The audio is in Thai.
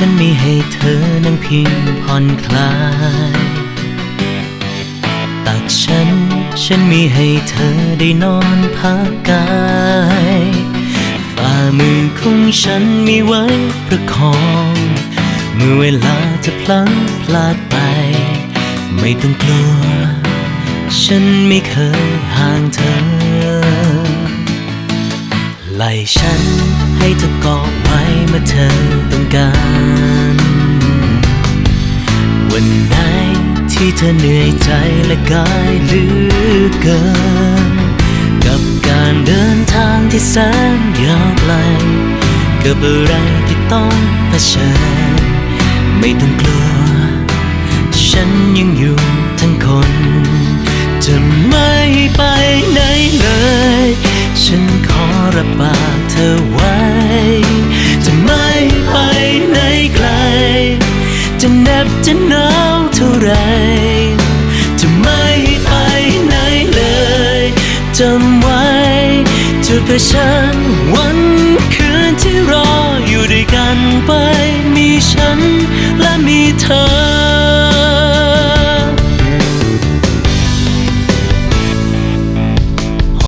ฉันมีให้เธอนั่งพิงผ่อนคลาย ตักฉัน ฉันมีให้เธอได้นอนพักกาย ฝ่ามือของฉันมีไว้ประคอง เมื่อเวลาจะพลั้งพลาดไป ไม่ต้องกลัว ฉันไม่เคยห่างเธอไหลฉันให้เธอกาะไว้ ที่เธอเหนื่อยใจและกายเหลือเกิน กับการเดินทางที่แสนยาวไกลกับอะไรที่ต้องเผชิญไม่ต้องกลัว ฉันยังอยู่ทั้งคน จะไม่ไปไหนเลย ฉันขอรับปากเธอไว้ จะหนาวเท่าไร จะไม่ไปไหนเลยจำไว้ จุดประชันวันคืนที่รออยู่ด้วยกันไป มีฉันและมีเธอ